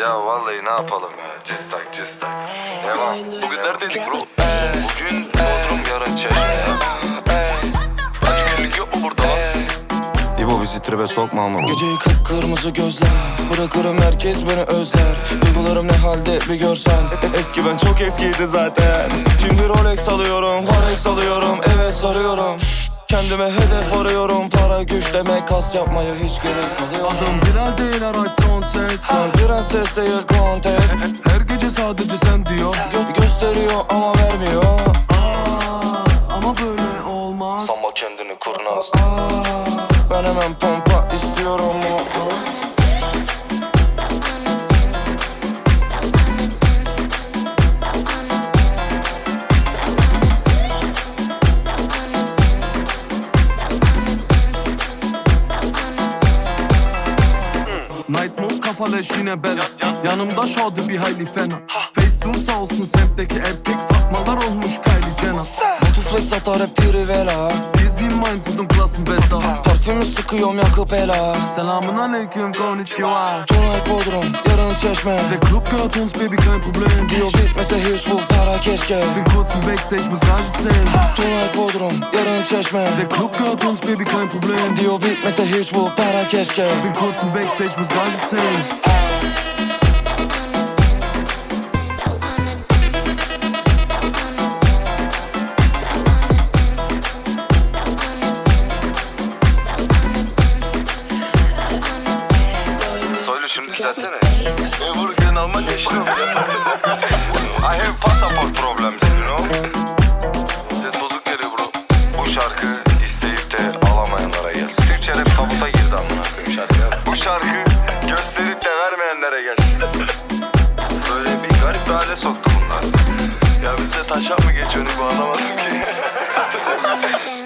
Ya vallahi ne yapalım ya. Cistak cistak. Devam. Bugün neredeydik bro? Bugün Bodrum yarın Çeşme ya. Kaç günlük yok mu burada lan? İbo bizi tribe sokma ama. Geceyi kıpkırmızı gözler Bırakırım herkes beni özler Duygularım ne halde bir görsen Eski ben çok eskiydi zaten Şimdi Rolex alıyorum Forex alıyorum Evet sarıyorum Kendime hedef arıyorum Para güç demek kas yapmaya hiç gerek kalıyor Adım Bilal değil araç son ses prenses değil kontes. Her gece sadece sen diyor. Gö- gösteriyor ama vermiyor. Aa, Ama böyle olmaz. Sanma kendini kurnaz. Aa, Ben hemen pompa istiyorum Night mode kafa leş yine bela Yanımda şadı bir hayli fena. Facetune sağ olsun semtteki erkek Fatmalar olmuş Kylie Jenner. Flex atar hep Trivela Diziyim mindset'ın klasın besa Parfümü sıkıyorum yakıp ela. Selamun aleyküm konnichiwa Tonight Bodrum, yarın Çeşme. Der Club uns baby kein Problem. Diyor bitmese hiç bu para keşke. Bin kurz im Backstage muss Gage zählen Tonight Bodrum, yarın Çeşme. Der Club gehört uns baby kein Problem Diyor bitmese hiç bu para keşke. Bin kurz im Backstage muss Gage zählen Soylu şunu düzelsene. E Buruk senin Almanca işin oldu ya. Rap tabuta girdi amına koyayım şarkı. ya. Bu şarkı gösterip de vermeyenlere gelsin. Böyle bir garip bir hale soktu bunlar. Ya bizde taşak mı geçiyor bu anlamadım ki.